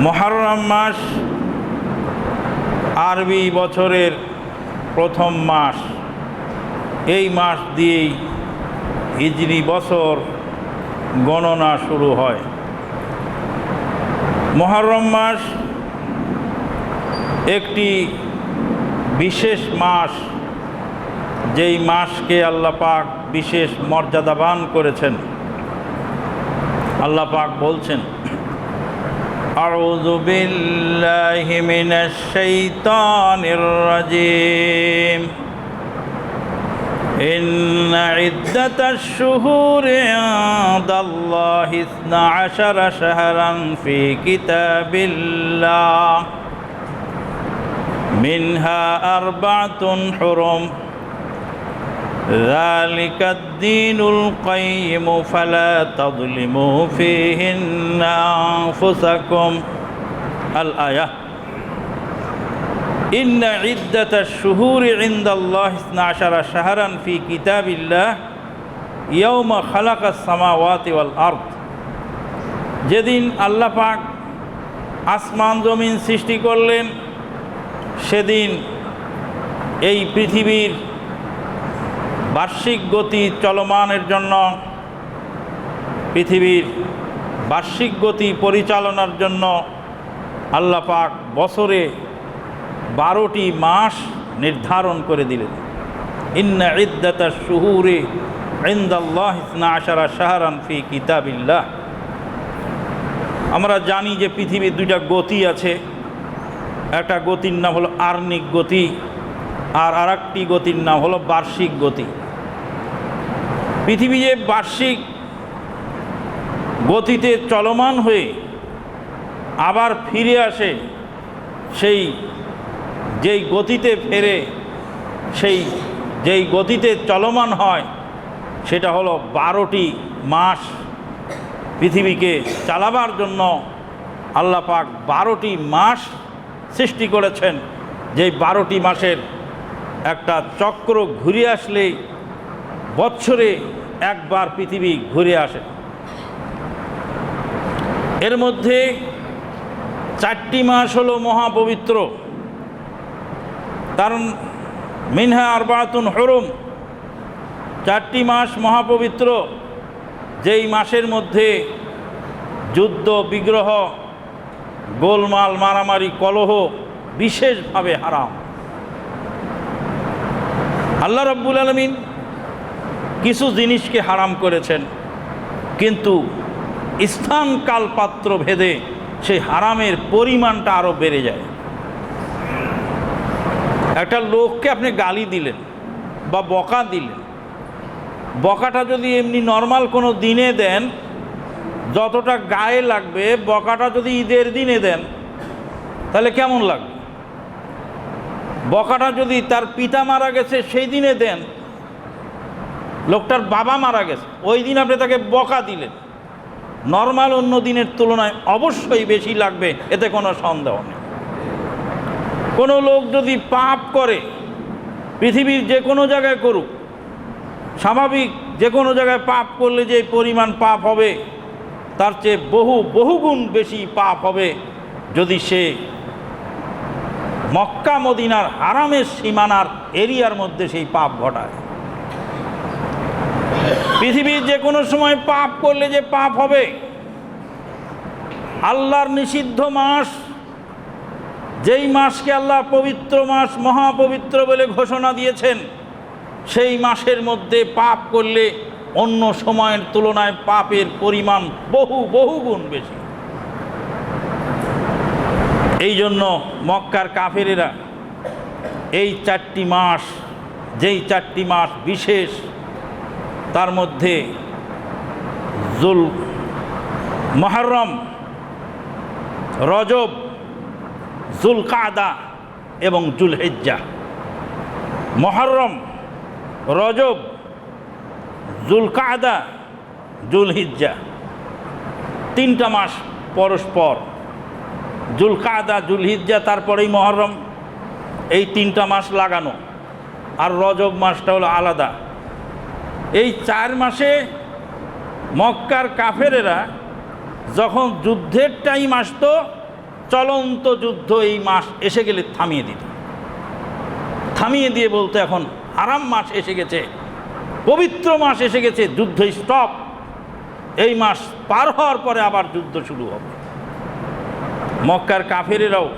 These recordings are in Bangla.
মহারম মাস আরবি বছরের প্রথম মাস। এই মাস দিয়েই হিজরি বছর গণনা শুরু হয়। মহরম মাস একটি বিশেষ মাস, যেই মাসকে আল্লাহ পাক বিশেষ মর্যাদাবান করেছেন। আল্লাহ পাক বলছেন أعوذ بالله من الشيطان الرجيم. إن عدة الشهور عند الله اثنا عشر شهرا في كتاب الله. منها أربعة حرم. ذلك الدين القيم فلا تظلموا فيهن أنفسكم الآية إن عدة الشهور عند الله اثنا عشر شهرا في كتاب الله يوم خلق السماوات والأرض যেদিন আল্লাহ পাক আসমান জমিন সৃষ্টি করলেন সেদিন এই পৃথিবীর বার্ষিক গতি চলমানের জন্য, পৃথিবীর বার্ষিক গতি পরিচালনার জন্য আল্লাহ পাক বছরে বারোটি মাস নির্ধারণ করে দিলেন। ইন্না ইদ্দাতা শুহুরে ইন্দাল্লাহ ইসনা আশারা শাহরান ফি কিতাবিল্লাহ। আমরা জানি যে পৃথিবীর দুইটা গতি আছে। একটা গতির নাম হলো আর্নিক গতি, আর আরেকটি গতির নাম হলো বার্ষিক গতি। পৃথিবী যে বার্ষিক গতিতে চলমান হয়ে আবার ফিরে আসে, সেই যেই গতিতে ফেরে, সেই যেই গতিতে চলমান হয়, সেটা হলো বারোটি মাস পৃথিবীকে চালাবার জন্য আল্লাহ পাক বারোটি মাস সৃষ্টি করেছেন। যেই বারোটি মাসের একটা চক্র ঘুরে আসলেই বৎসরে একবার পৃথিবী ঘুরে আসে। এর মধ্যে চারটি মাস হলো মহাপবিত্র। কারণ মিনহা আরবাতুন হরম। চারটি মাস মহাপবিত্র, যেই মাসের মধ্যে যুদ্ধ, বিগ্রহ, গোলমাল, মারামারি, কলহ বিশেষভাবে হারাম। আল্লাহ রব্বুল আলমিন কিছু জিনিসকে হারাম করেছেন, কিন্তু স্থান কাল পাত্র ভেদে সেই হারামের পরিমাণটা আরও বেড়ে যায়। একটা লোককে আপনি গালি দিলেন বা বকা দিলেন, বকাটা যদি এমনি নর্মাল কোনো দিনে দেন, যতটা গায়ে লাগবে, বকাটা যদি ঈদের দিনে দেন, তাহলে কেমন লাগবে? বকাটা যদি তার পিতা মারা গেছে সেই দিনে দেন লোকটার বাবা মারা গেছে। ওই দিন আপনি তাকে বকা দিলেন। নর্মাল অন্য দিনের তুলনায় অবশ্যই বেশি লাগবে, এতে কোনো সন্দেহ নেই। কোনো লোক যদি পাপ করে, পৃথিবীর যে কোনো জায়গায় করুক, স্বাভাবিক যে কোনো জায়গায় পাপ করলে যে পরিমাণ পাপ হবে, তার চেয়ে বহু বহুগুণ বেশি পাপ হবে যদি সে মক্কা, মদিনার হারামের সীমানার এরিয়ার মধ্যে সেই পাপ ঘটায়। পৃথিবীর যে কোনো সময় পাপ করলে যে পাপ হবে, আল্লাহর নিষিদ্ধ মাস, যেই মাসকে আল্লাহ পবিত্র মাস, মহাপবিত্র বলে ঘোষণা দিয়েছেন, সেই মাসের মধ্যে পাপ করলে অন্য সময়ের তুলনায় পাপের পরিমাণ বহু বহু গুণ বেশি। এই জন্য মক্কার কাফেরেরা এই চারটি মাস, যেই চারটি মাস বিশেষ তার মধ্যে জুল মহরম, রজব জুল কাদা এবং জুল হেজ্জা মহরম, রজব জুল কাদা জুল হিজ্জা তিনটা মাস পরস্পর। জুল কাদা জুল হিজ্জা তারপরেই মহরম। এই তিনটা মাস লাগানো। আর রজব মাসটা হলো আলাদা। এই চার মাসে মক্কার কাফেরেরা যখন যুদ্ধের টাইম আসতো, চলন্ত যুদ্ধ এই মাস এসে গেলে থামিয়ে দিত। থামিয়ে দিয়ে বলতে এখন আরাম মাস এসে গেছে, পবিত্র মাস এসে গেছে, যুদ্ধ স্টপ এই মাস পার হওয়ার পরে আবার যুদ্ধ শুরু হবে। মক্কার কাফেরেরাও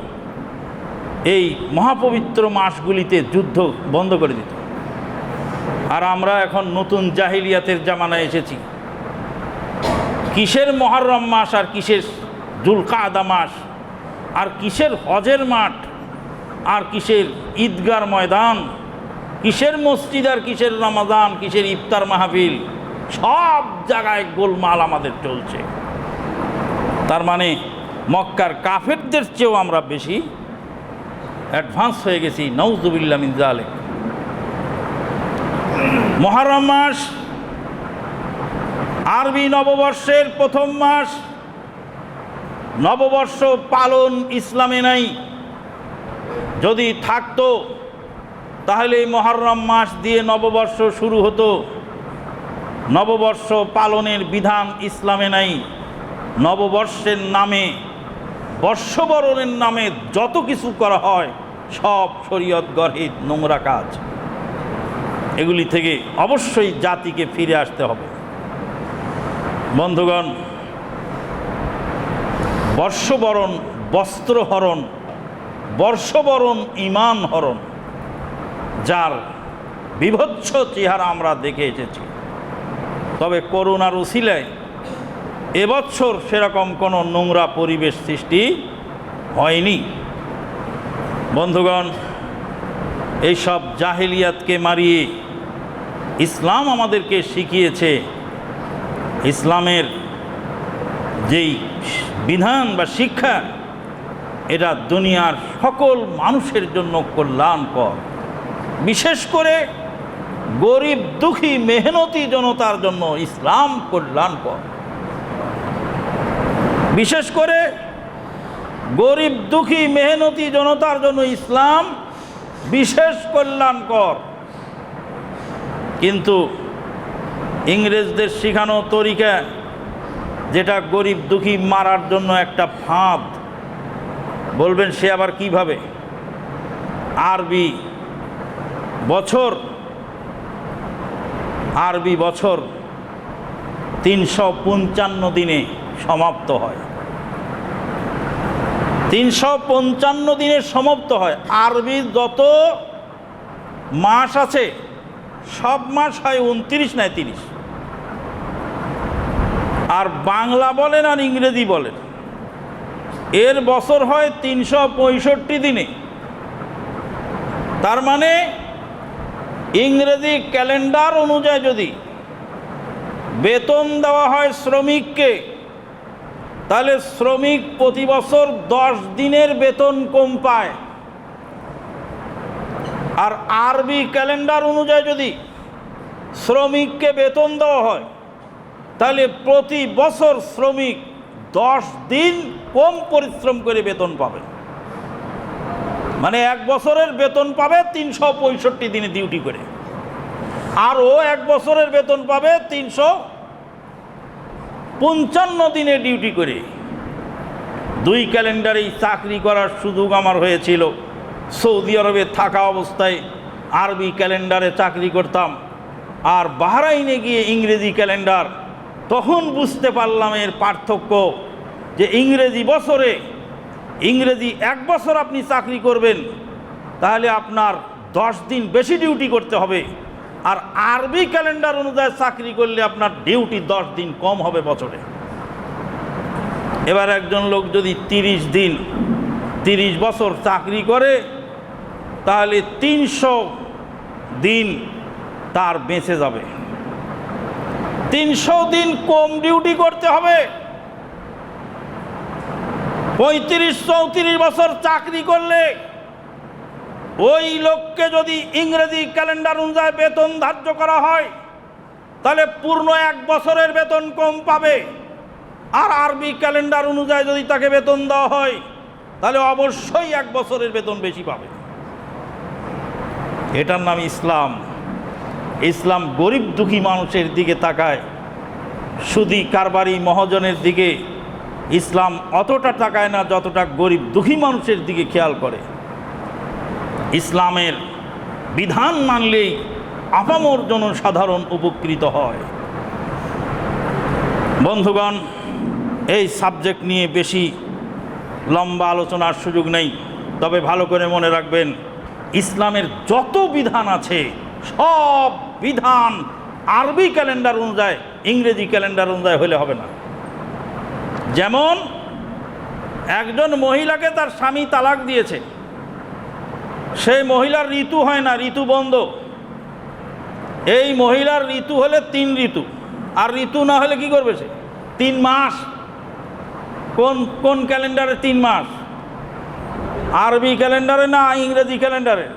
এই মহাপবিত্র মাসগুলিতে যুদ্ধ বন্ধ করে দিত। আর আমরা এখন নতুন জাহিলিয়াতের জামানায় এসেছি। কিসের মহরম মাস আর কিসের জুলকাদা মাস? আর কিসের হজের মাঠ? আর কিসের ঈদগার ময়দান? কিসের মসজিদ আর কিসের রমাদান? কিসের ইফতার মাহফিল? সব জায়গায় গোলমাল আমাদের চলছে। তার মানে মক্কার কাফেরদের চেয়েও আমরা বেশি। অ্যাডভান্স হয়ে গেছি। নৌজুবিল্লা মিনজালে মহরম মাস, আরবি নববর্ষের প্রথম মাস, নববর্ষ পালন ইসলামে নাই। যদি থাকতো, তাহলে এই মহরম মাস দিয়ে নববর্ষ শুরু হতো। নববর্ষ পালনের বিধান ইসলামে নাই। নববর্ষের নামে, বর্ষবরণের নামে যত কিছু করা হয়, সব শরীয়ত গর্হিত নোংরা কাজ। এগুলি থেকে অবশ্যই জাতিকে ফিরে আসতে হবে। বন্ধুগণ, বর্ষবরণ, বস্ত্রহরণ, বর্ষবরণ, ইমান হরণ, যার বিভৎস চেহারা আমরা দেখে এসেছি। তবে করোনার উসিলায় এবছর সেরকম কোনো নোংরা পরিবেশ সৃষ্টি হয়নি। বন্ধুগণ এইসব জাহেলিয়াতকে মারিয়ে ইসলাম আমাদেরকে শিখিয়েছে। ইসলামের যেই বিধান বা শিক্ষা, এটা দুনিয়ার সকল মানুষের জন্য কল্যাণকর। বিশেষ করে গরিব, দুঃখী, মেহনতি জনতার জন্য ইসলাম কল্যাণকর। বিশেষ করে গরিব, দুঃখী, মেহনতি জনতার জন্য ইসলাম বিশেষ কল্যাণকর। কিন্তু ইংরেজদের শেখানো তরিকা, যেটা গরিব দুঃখী মারার জন্য একটা ফাঁদ, বলবেন সে আবার কীভাবে? আরবি বছর আরবি বছর তিনশো পঞ্চান্ন দিনে সমাপ্ত হয়। তিনশো পঞ্চান্ন দিনে সমাপ্ত হয়। আরবি যত মাস আছে, সব মাস হয় উনত্রিশ নয় তিরিশ। আর বাংলা বলেন আর ইংরেজি বলেন। এর বছর হয় তিনশো পঁয়ষট্টি দিনে। তার মানে ইংরেজি ক্যালেন্ডার অনুযায়ী যদি বেতন দেওয়া হয় শ্রমিককে তাহলে শ্রমিক প্রতি বছর দশ দিনের বেতন কম পায়। আর আরবি ক্যালেন্ডার অনুযায়ী যদি শ্রমিককে বেতন দেওয়া হয়, তাহলে প্রতি বছর শ্রমিক দশ দিন কম পরিশ্রম করে বেতন পাবে। মানে এক বছরের বেতন পাবে তিনশো পঁয়ষট্টি দিনে ডিউটি করে। আর ও এক বছরের বেতন পাবে তিনশো পঞ্চান্ন দিনে ডিউটি করে। দুই ক্যালেন্ডারেই চাকরি করার সুযোগ আমার হয়েছিল। সৌদি আরবে থাকা অবস্থায় আরবি ক্যালেন্ডারে চাকরি করতাম। আর বাহরাইনে গিয়ে ইংরেজি ক্যালেন্ডার তখন বুঝতে পারলাম এর পার্থক্য যে ইংরেজি বছরে, ইংরেজি এক বছর আপনি চাকরি করবেন, তাহলে আপনার দশ দিন বেশি ডিউটি করতে হবে। আর আরবি ক্যালেন্ডার অনুযায়ী চাকরি করলে আপনার ডিউটি দশ দিন কম হবে বছরে। এবার একজন লোক যদি তিরিশ দিন, তিরিশ বছর চাকরি করে, তাহলে তিনশো দিন তার বেঁচে যাবে। তিনশো দিন কম ডিউটি করতে হবে। পঁয়ত্রিশ চৌত্রিশ বছর চাকরি করলে ওই লোককে যদি ইংরেজি ক্যালেন্ডার অনুযায়ী বেতন ধার্য করা হয়, তাহলে পূর্ণ এক বছরের বেতন কম পাবে। আর আরবি ক্যালেন্ডার অনুযায়ী যদি তাকে বেতন দেওয়া হয়, তাহলে অবশ্যই এক বছরের বেতন বেশি পাবে। এটার নাম ইসলাম। ইসলাম গরিব দুঃখী মানুষের দিকে তাকায়, সুদি কারবারি মহাজনের দিকে। ইসলাম অতটা তাকায় না যতটা গরিব দুঃখী মানুষের দিকে খেয়াল করে। ইসলামের বিধান মানলেই আপামর জনসাধারণ উপকৃত হয়। বন্ধুগণ, এই সাবজেক্ট নিয়ে বেশি লম্বা আলোচনার সুযোগ নেই, তবে ভালো করে মনে রাখবেন, ইসলামের যত বিধান আছে, সব বিধান আরবি ক্যালেন্ডার অনুযায়ী, ইংরেজি ক্যালেন্ডার অনুযায়ী হলে হবে না। যেমন, একজন মহিলাকে তার স্বামী তালাক দিয়েছে সেই মহিলার ঋতু হয় না, ঋতু বন্ধ। এই মহিলার ঋতু হলে তিন ঋতু। আর ঋতু না হলে কি করবে সে? তিন মাস। কোন কোন ক্যালেন্ডারে তিন মাস? আরবি ক্যালেন্ডারে না, ইংরেজি ক্যালেন্ডারে?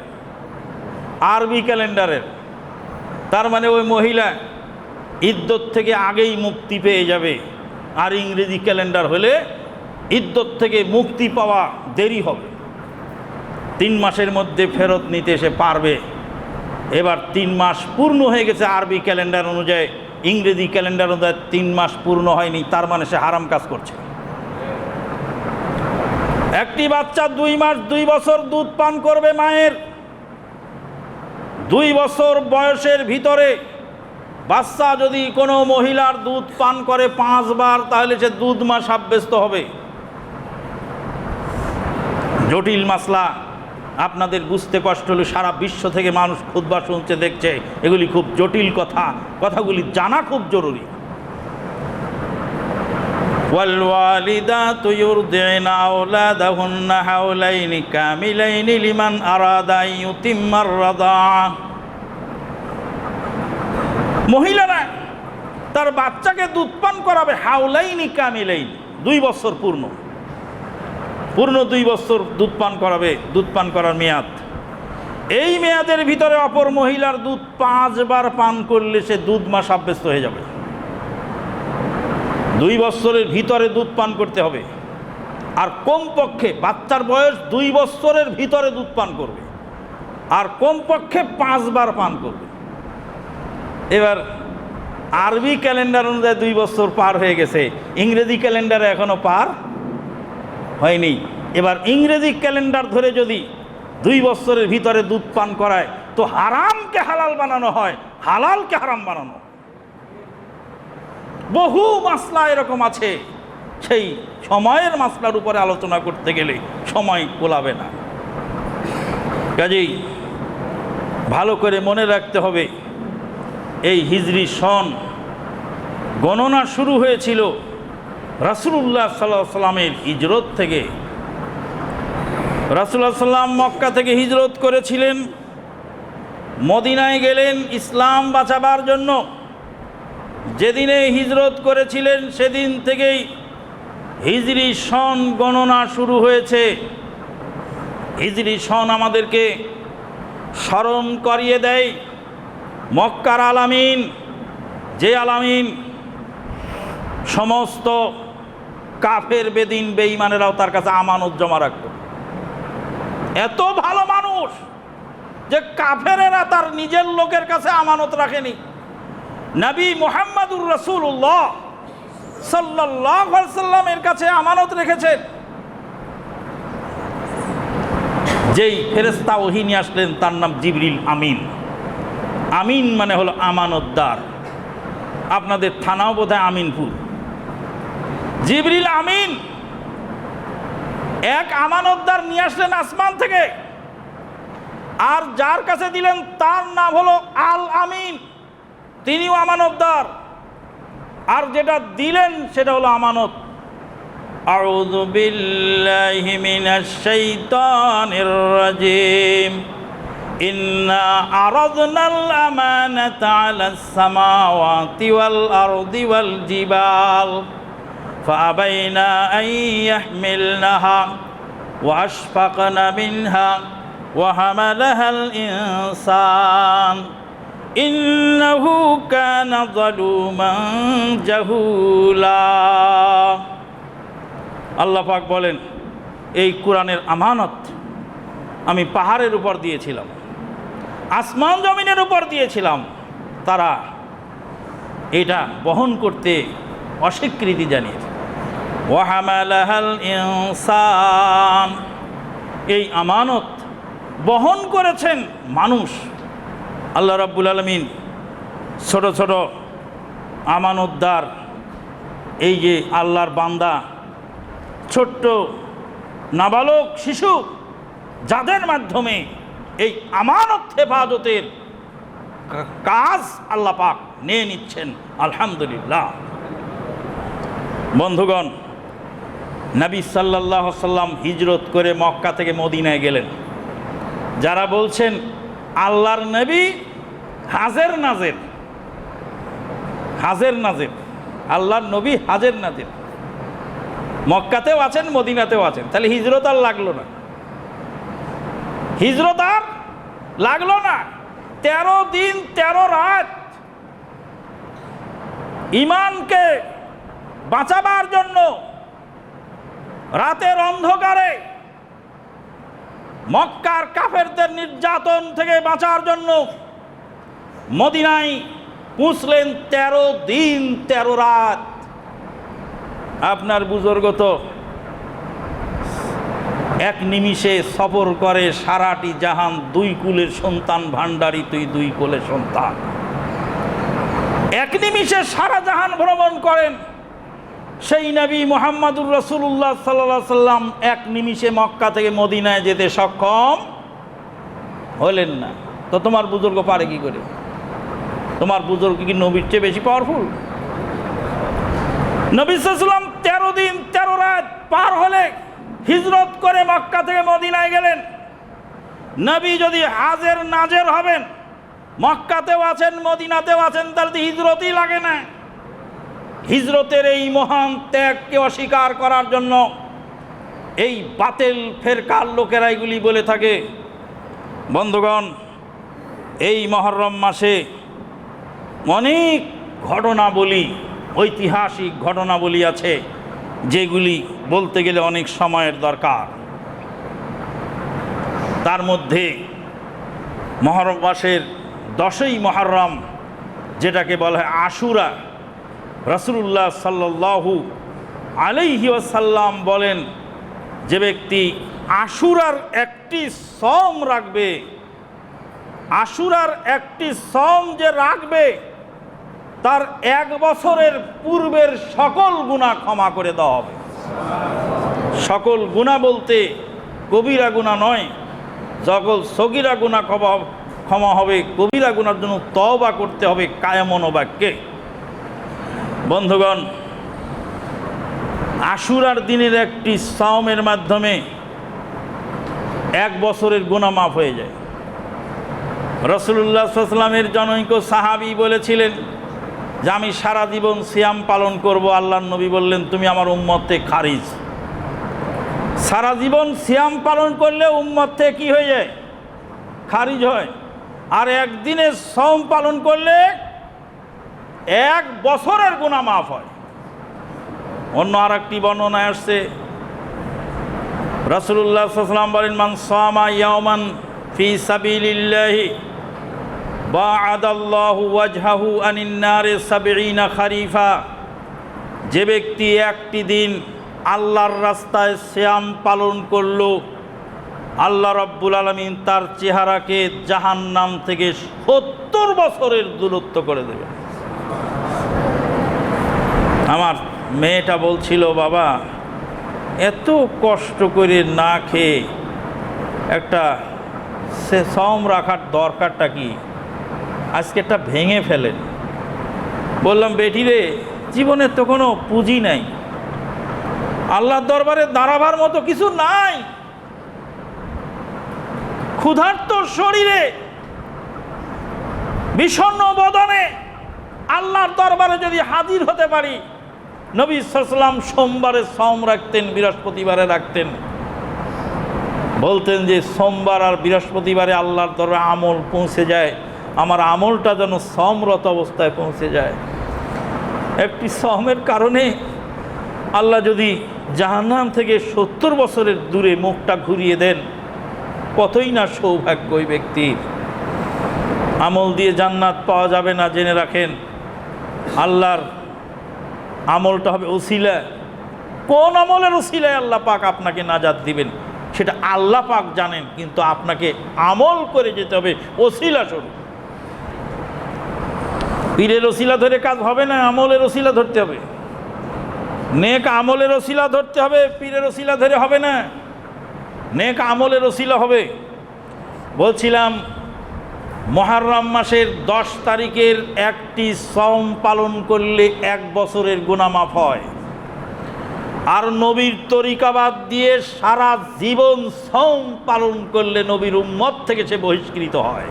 আরবি ক্যালেন্ডারের। তার মানে ওই মহিলা ইদ্যত থেকে আগেই মুক্তি পেয়ে যাবে। আর ইংরেজি ক্যালেন্ডার হলে ইদ্যত থেকে মুক্তি পাওয়া দেরি হবে। তিন মাসের মধ্যে ফেরত নিতে সে পারবে। এবার তিন মাস পূর্ণ হয়ে গেছে আরবি ক্যালেন্ডার অনুযায়ী। ইংরেজি ক্যালেন্ডার অনুযায়ী তিন মাস পূর্ণ হয়নি, তার মানে সে হারাম কাজ করছে। একটি বাচ্চা দুই মাস, দুই বছর দুধ পান করবে মায়ের। দুই বছর বয়সের ভিতরে বাচ্চা যদি কোনো মহিলার দুধ পান করে পাঁচবার, তাহলে সে দুধ মা সাব্যস্ত হবে। জটিল মাসলা। আপনাদের বুঝতে কষ্ট হলে সারা বিশ্ব থেকে মানুষ খুদ্া শুনছে দেখছে এগুলি খুব জটিল কথা কথাগুলি জানা খুব জরুরি والوالدات يرضعن أولادهن حولين كاملين لمن أراد أن يتم الرضاعة মহিলারা তার বাচ্চাকে দুধ পান করাবে হাওলাইনি কামিলাইন দুই বছর পূর্ণ পূর্ণ দুই বছর দুধ পান করাবে, দুধ পান করার মেয়াদ। এই মেয়াদের ভিতরে অপর মহিলার দুধ পাঁচবার পান করলে সে দুধ মা সাব্যস্ত হয়ে যাবে। দুই বছরের ভিতরে দুধ পান করতে হবে। আর কমপক্ষে বাচ্চার বয়স দুই বছরের ভিতরে দুধ পান করবে। আর কমপক্ষে পাঁচবার পান করবে। এবার আরবি ক্যালেন্ডার অনুযায়ী দুই বছর পার হয়ে গেছে। ইংরেজি ক্যালেন্ডারে এখনও পার হয়নি। এবার ইংরেজি ক্যালেন্ডার ধরে যদি দুই বছরের ভিতরে দুধ পান করায়, তো হারামকে হালাল বানানো হয়, হালালকে হারাম বানানো। বহু মাসলা এরকম আছে, সেই সময়ের মাসলার উপরে আলোচনা করতে গেলে সময় কোলাবে না। কাজেই ভালো করে মনে রাখতে হবে, এই হিজরি সন গণনা শুরু হয়েছিল রাসুল্লাহ সাল্লাহ সাল্লামের হিজরত থেকে। রাসুল্লাহ সাল্লাম মক্কা থেকে হিজরত করেছিলেন। মদিনায় গেলেন ইসলাম বাঁচাবার জন্য। যেদিনে হিজরত করেছিলেন, সেদিন থেকেই হিজরি সন গণনা শুরু হয়েছে। হিজরি সন আমাদেরকে স্মরণ করিয়ে দেয়। মক্কার আলামিন, যে আলামিন সমস্ত কাফের, বেদিন, বেঈমানেরাও তার কাছে আমানত জমা রাখত। এত ভালো মানুষ যে কাফেরেরা তার নিজের লোকের কাছে আমানত রাখেনি। নবী মোহাম্মদুর রসুল্লাহ সাল্লাহ সাল্লামের কাছে আমানত রেখেছেন। যেই ফেরেস্তা ওহিনী আসলেন, তার নাম জিবরিল আমিন। আমিন মানে হলো আমানতদার। আপনাদের থানাও বোধ হয় আমিনপুর। জিবরিল আমিন এক আমানতদার নিয়ে আসলেন আসমান থেকে আর যার কাছে দিলেন তার নাম হলো আল আমিন তিনিও আমানতদার আর যেটা দিলেন সেটা হলো আমানত أعوذ بالله من الشيطان الرجيم إنا عرضنا الأمانة على السماوات والأرض والجبال فأبين أن يحملنها وأشفقن منها وحملها الإنسان إنه كان ظلوما جهولا আল্লাহ পাক বলেন এই কোরআনের আমানত আমি পাহাড়ের উপর দিয়েছিলাম আসমান জমিনের উপর দিয়েছিলাম তারা এটা বহন করতে অস্বীকৃতি জানিয়েছে ইনসান। এই আমানত বহন করেছেন মানুষ। আল্লাহ রাব্বুল আলমিন ছোট ছোট আমানতদার, এই যে আল্লাহর বান্দা, ছোট্ট নাবালক শিশু, যাদের মাধ্যমে এই আমানত হেফাজতের কাজ আল্লাপাক নিয়ে নিচ্ছেন। আলহামদুলিল্লাহ। বন্ধুগণ নবী সাল্লাহ সাল্লাম হিজরত করে মক্কা থেকে মদিনায় গেলেন। যারা বলছেন, আল্লাহর নবী হাজের নাজের। হাজের নাজের। আল্লাহর নবী হাজের নাজের। মক্কাতেও আছেন, মদিনাতেও আছেন। তাহলে হিজরত আর লাগল না। হিজরত আর লাগল না। তেরো দিন, তেরো রাত ইমানকে বাঁচাবার জন্য রাতের অন্ধকারে মক্কার কাফেরদের নির্যাতন থেকে বাঁচার জন্য মদিনায় পুষলেন তেরো দিন, তেরো রাত। আপনার বুজুর্গ তো এক নিমিষে সফর করে সারাটি জাহান, দুই কুলের সন্তান ভান্ডারি তুই দুই কুলের সন্তান। এক নিমিষে সারা জাহান ভ্রমণ করেন। সেই নবী মোহাম্মদুর রসুল্লাহ সাল্লা সাল্লাম এক নিমিষে মক্কা থেকে মদিনায় যেতে সক্ষম হলেন না। তো তোমার বুজুর্গ পারে কি করে? তোমার বুজুর্গ কি নবীর চেয়ে বেশি পাওয়ারফুল নবী সাল্লাম তেরো দিন, তেরো রাত পার হলে হিজরত করে মক্কা থেকে মদিনায় গেলেন। নবী যদি হাজের, নাজের হবেন, মক্কাতেও আছেন, মদিনাতেও আছেন, তাহলে হিজরতই লাগে না। হিজরতের এই মহান ত্যাগকে অস্বীকার করার জন্য এই বাতেল ফেরকার লোকেরা এগুলি বলে থাকে। বন্ধুগণ, এই মহরম মাসে অনেক ঘটনাবলী, ঐতিহাসিক ঘটনাবলী আছে, যেগুলি বলতে গেলে অনেক সময়ের দরকার। তার মধ্যে মহরম মাসের দশই মহরম, যেটাকে বলা হয় আশুরা রসুল্লাহ সাল্লাহু আলাইহি ওয়াসাল্লাম বলেন, যে ব্যক্তি আশুরার একটি সম রাখবে, আশুরার একটি সম যে রাখবে, তার এক বছরের পূর্বের সকল গুণা ক্ষমা করে দেওয়া হবে। সকল গুণা বলতে কবিরা গুণা নয়, সকল সগিরা গুণা ক্ষমা ক্ষমা হবে কবিরা গুণার জন্য তওবা করতে হবে কায়মন বাক্যে বন্ধুগণ, আশুরার দিনের একটি সাওমের মাধ্যমে এক বছরের গুণা মাফ হয়ে যায়। রসুল্লাহ সাল্লামের জনৈক সাহাবি বলেছিলেন, যে আমি সারা জীবন সিয়াম পালন করব আল্লাহ নবী বললেন, তুমি আমার উম্মতে খারিজ। সারা জীবন সিয়াম পালন করলে উম্মত কী হয়ে যায়? খারিজ হয়। আর একদিনে সম পালন করলে এক বছরের গুণা মাফ হয়। অন্য আর একটি বর্ণনায় আসছে রসুল্লাহ সাল্লাম বলেন, মান সামা ইয়ামান ফি সাবিলিল্লাহি, বাআদাল্লাহু ওয়াজহাহু আনিন নারে খারিফা, যে ব্যক্তি একটি দিন আল্লাহর রাস্তায় শ্যাম পালন করল, আল্লাহ রব্বুল আলমিন তার চেহারাকে জাহান্নাম থেকে সত্তর বছরের দূরত্ব করে দেবে আমার মেয়েটা বলছিল, বাবা, এত কষ্ট করে না খেয়ে একটা সে সম রাখার দরকারটা কি? আজকে একটা ভেঙে ফেলেন। বললাম, বেটি রে জীবনের তো কোনো পুঁজি নাই। আল্লাহর দরবারে দাঁড়াবার মতো কিছু নাই। ক্ষুধার্ত শরীরে, বিষণ্ণ বদনে আল্লাহর দরবারে যদি হাজির হতে পারি নবী সাল্লাম সোমবারে সম রাখতেন, বৃহস্পতিবারে রাখতেন। বলতেন যে সোমবার আর বৃহস্পতিবারে আল্লাহর দরবারে আমল পৌঁছে যায়, আমার আমলটা যেন সমরত অবস্থায় পৌঁছে যায়। একটি সহমের কারণে আল্লাহ যদি জাহান্নাম থেকে সত্তর বছরের দূরে মুখটা ঘুরিয়ে দেন, কতই না সৌভাগ্য ওই ব্যক্তির। আমল দিয়ে জান্নাত পাওয়া যাবে না, জেনে রাখেন, আল্লাহর আমলটা হবে ওসিলা কোন আমলের ওসিলায় আল্লাহ পাক আপনাকে নাজাদ দিবেন? সেটা আল্লাহ পাক জানেন, কিন্তু আপনাকে আমল করে যেতে হবে ওসিলা স্বরূপ। পীরের ওসিলা ধরে কাজ হবে না, আমলের ওসিলা ধরতে হবে। নেক আমলের ওসিলা ধরতে হবে, পীরের ওসিলা ধরে হবে না। নেক আমলের ওসিলা হবে। বলছিলাম মহারম মাসের দশ তারিখের একটি সম পালন করলে এক বছরের গুণামাফ হয়। আর নবীর তরিকাবাদ দিয়ে সারা জীবন সম পালন করলে নবীর উম্মত থেকে সে বহিষ্কৃত হয়।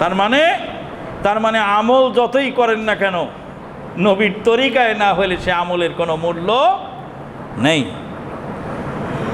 তার মানে তার মানে আমল যতই করেন না কেন, নবীর তরিকায় না হলে সে আমলের কোনো মূল্য নেই।